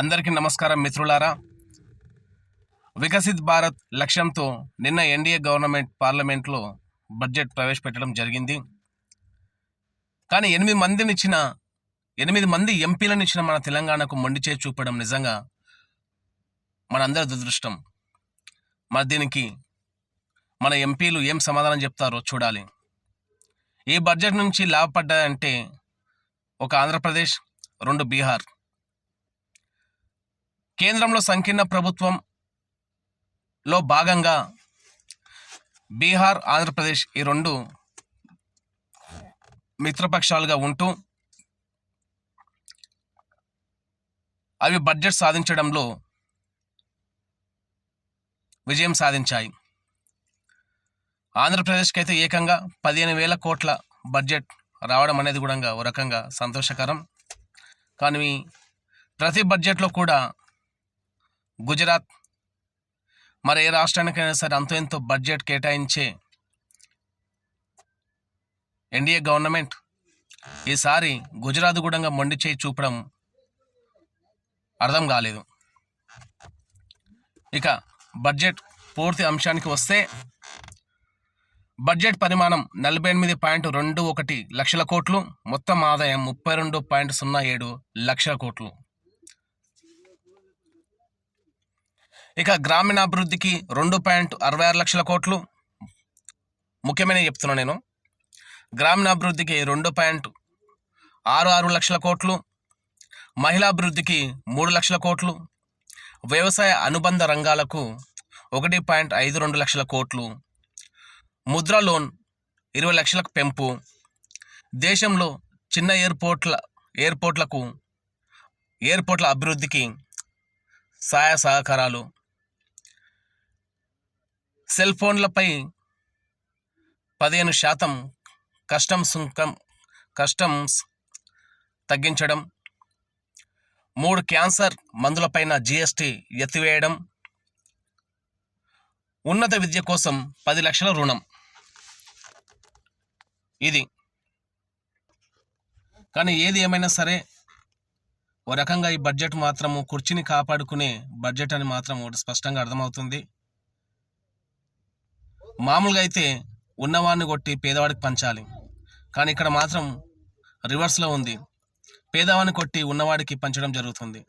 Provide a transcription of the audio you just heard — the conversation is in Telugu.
అందరికీ నమస్కారం మిత్రులారా. వికసిత్ భారత్ లక్ష్యంతో నిన్న ఎన్డీఏ గవర్నమెంట్ పార్లమెంట్లో బడ్జెట్ ప్రవేశపెట్టడం జరిగింది. కానీ ఎనిమిది మందిని ఇచ్చిన ఎనిమిది మంది ఎంపీలను ఇచ్చిన మన తెలంగాణకు మొండి చేసి చూపడం నిజంగా మనందరి దురదృష్టం. మరి దీనికి మన ఎంపీలు ఏం సమాధానం చెప్తారో చూడాలి. ఈ బడ్జెట్ నుంచి లాభపడ్డాయంటే ఒక ఆంధ్రప్రదేశ్ రెండు బీహార్. కేంద్రంలో సంకీర్ణ ప్రభుత్వం లో భాగంగా బీహార్ ఆంధ్రప్రదేశ్ ఈ రెండు మిత్రపక్షాలుగా ఉంటూ అవి బడ్జెట్ సాధించడంలో విజయం సాధించాయి. ఆంధ్రప్రదేశ్కి అయితే ఏకంగా పదిహేను వేల కోట్ల బడ్జెట్ రావడం అనేది కూడా ఒక రకంగా సంతోషకరం. కానీ ప్రతి బడ్జెట్లో కూడా గుజరాత్. మరి ఏ రాష్ట్రానికైనా సరే అంతో ఎంతో బడ్జెట్ కేటాయించే ఎన్డీఏ గవర్నమెంట్ ఈసారి గుజరాత్ గూడంగా మొండి చేయి చూపడం అర్థం కాలేదు. ఇక బడ్జెట్ పూర్తి అంశానికి వస్తే బడ్జెట్ పరిమాణం నలభై ఎనిమిది పాయింట్ రెండు ఒకటి లక్షల కోట్లు మొత్తం ఆదాయం ముప్పై రెండు పాయింట్ సున్నా ఏడు లక్షల కోట్లు. ఇక గ్రామీణాభివృద్ధికి రెండు పాయింట్ అరవై ఆరు లక్షల కోట్లు. ముఖ్యమైన చెప్తున్నా నేను. గ్రామీణాభివృద్ధికి రెండు పాయింట్ ఆరు ఆరు లక్షల కోట్లు. మహిళాభివృద్ధికి మూడు లక్షల కోట్లు. వ్యవసాయ అనుబంధ రంగాలకు ఒకటి పాయింట్ ఐదు రెండు లక్షల కోట్లు. ముద్ర లోన్ ఇరవై లక్షలకు పెంపు. దేశంలో చిన్న ఎయిర్పోర్ట్ల ఎయిర్పోర్ట్లకు ఎయిర్పోర్ట్ల అభివృద్ధికి సహాయ సహకారాలు. సెల్ ఫోన్లపై పదిహేను శాతం కస్టమ్ సుంకం కస్టమ్స్ తగ్గించడం మూడు క్యాన్సర్ మందులపైన జిఎస్టి ఎత్తివేయడం ఉన్నత విద్య కోసం పది లక్షల రుణం. ఇది. కానీ ఏది ఏమైనా సరే ఓ రకంగా ఈ బడ్జెట్ మాత్రము కుర్చీని కాపాడుకునే బడ్జెట్ అని మాత్రం ఒకటి స్పష్టంగా అర్థమవుతుంది. మామూలుగా అయితే ఉన్నవాడిని కొట్టి పేదవాడికి పంచాలి. కానీ ఇక్కడ మాత్రం రివర్స్లో ఉంది. పేదవాడిని కొట్టి ఉన్నవాడికి పంచడం జరుగుతుంది.